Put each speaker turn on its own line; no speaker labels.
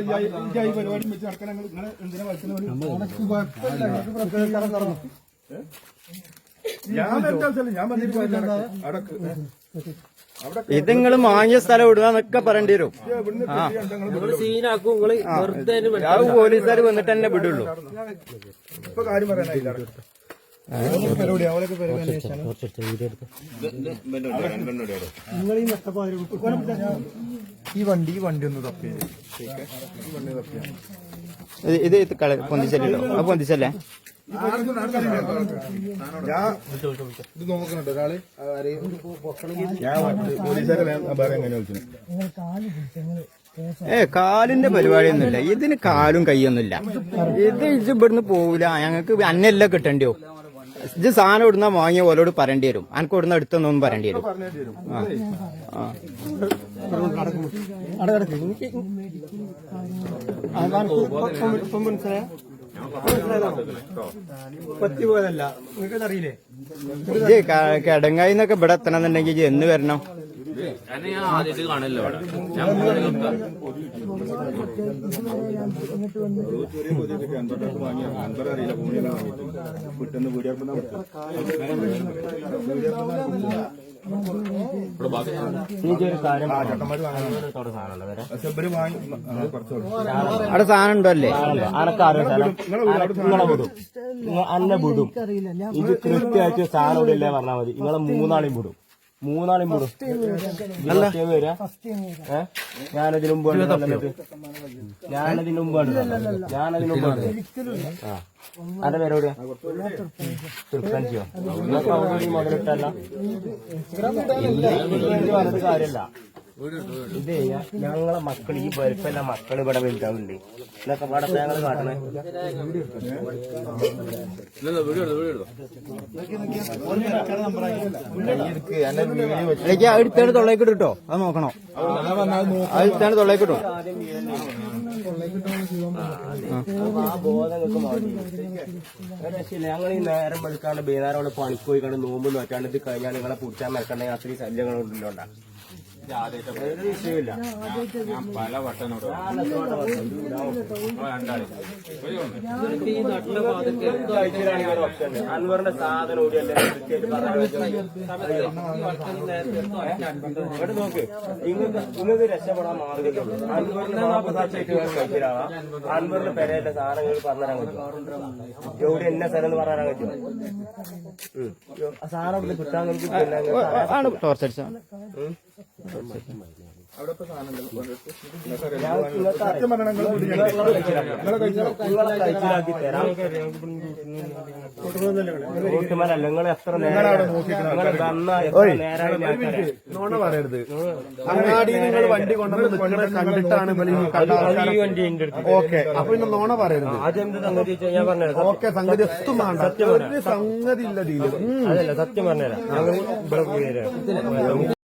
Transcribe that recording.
ഈ പരിപാടി വെച്ച് നടക്കാൻ ഞങ്ങൾ നിങ്ങളെ എന്തിനാ നടന്നു ഞാൻ ഞാൻ വന്നിട്ട് അടക്ക് അവിടെ
ഇത് നിങ്ങൾ വാങ്ങിയ സ്ഥലം വിടുക പറയേണ്ടി വരും അത് പോലീസുകാർ വന്നിട്ട് തന്നെ വിടുള്ളൂ.
ഇപ്പൊ കാര്യം പറയാനായില്ല. ഈ വണ്ടി ഈ വണ്ടി ഒന്ന് തപ്പി. ഈ വണ്ടി തപ്പിയാ
ഇത് ഇത് പൊന്തിച്ചല്ലോ? അത് പൊന്തിച്ചല്ലേ?
ഇത് നോക്കുന്നുണ്ട് ഒരാൾ.
ഏ കാലിന്റെ പരിപാടിയൊന്നുമില്ല. ഇതിന് കാലും കൈയൊന്നുമില്ല ഇത് ഇത് ഇവിടുന്ന് പോവില്ല. ഞങ്ങൾക്ക് അന്നല്ല കിട്ടേണ്ടിയോ ഇത് സാധനം ഇടുന്ന വാങ്ങിയ ഓലോട് പറയേണ്ടി വരും. അനക്ക് ഇടുന്ന എടുത്തൊന്നും പറയേണ്ടി വരും. ഇത് ക- കിടങ്ങായിന്നൊക്കെ ഇവിടെ എത്തണമെന്നുണ്ടെങ്കിൽ എന്ന് വരണം?
കാരണം ഞാൻ ആദ്യമായിട്ട് കാണല്ലോ ഇവിടെ ഞാൻ മൂന്ന്
കുറച്ച് കൊടുത്തു.
അവിടെ സാധനം ഉണ്ടോ അല്ലേ
നിങ്ങളെ വിടും നിങ്ങ- അന്നെ വിടും ഇത് കൃത്യമായിട്ട് സാധനം ഇവിടെ ഇല്ലേ പറഞ്ഞാൽ മതി നിങ്ങളെ മൂന്നാളെയും വിടും മൂന്നാളെയും കൂടും ഇത് ഫസ്റ്റ് ടൈം വരാ ഏ ഞാനതിന് മുമ്പ്. ഞാനതിന് മുമ്പ് കണ്ടിട്ടില്ല. ഞാനതിന് മുമ്പ് കണ്ടിട്ടില്ല. ആ അന്റെ പേര് എവിടെയാ തൃപ്പഞ്ചിയോ മുതലിട്ടല്ല പറഞ്ഞിട്ട് കാര്യല്ല ഇതേ ഞങ്ങളെ മക്കൾ ഈ വലിപ്പല്ല മക്കൾ ഇവിടെ വലുതാവുന്നുണ്ട്. ഇതൊക്കെ ഇവിടെ ഞങ്ങൾ കാട്ടണേ.
ഇല്ലല്ലോ വീഡിയോ എടുത്തു വീഡിയോ എടുത്തു
ഇടയ്ക്ക് എടുത്തേണ്ട് തൊള്ളേക്ക് ഇട്ടോ അത് നോക്കണോ
ഒരു രക്ഷയില്ല ഞങ്ങൾ ഈ നേരം വെളുക്കാണ്ട് വൈകുന്നേരം അവിടെ പണിക്ക് പോയി കണ്ട് നോമ്പ് നോക്കാണ്ട് ഇത് കഴിഞ്ഞാൽ നിങ്ങളെ പൂച്ചാൻ മറക്കണ്ടെങ്കിൽ അത്രയും ശല്യങ്ങൾ വിഷയമില്ല
പല.
അൻവറിന്റെ സാധനം ഓടിയല്ലേ ഇവിടെ നോക്ക്. നിങ്ങൾക്ക് നിങ്ങൾക്ക് രക്ഷപ്പെടാൻ അൻവറിന്റെ നാൽപ്പത്താഴ്ചയായിട്ട് കഴിച്ചിട്ടാവാ അൻവറിന്റെ പെരയുടെ സാധനങ്ങൾ പറഞ്ഞുതരാൻ പറ്റും എവിടെ എന്നെ സ്ഥലം എന്ന് പറയാൻ പറ്റും സാധനം കിട്ടാൻ നിങ്ങൾക്ക് നിങ്ങൾ എത്ര.
നോണ പറയരുത്. അങ്ങാടി നിങ്ങൾ വണ്ടി കൊണ്ടുവന്ന് നിൽക്കുന്നത് കണ്ടിട്ടാണ് ഓക്കെ അപ്പൊ പിന്നെ നോണ പറയരുത് ഓക്കെ സംഗതി എത്തും വേണ്ട സംഗതി ഇല്ല
സത്യം പറഞ്ഞുതരാം.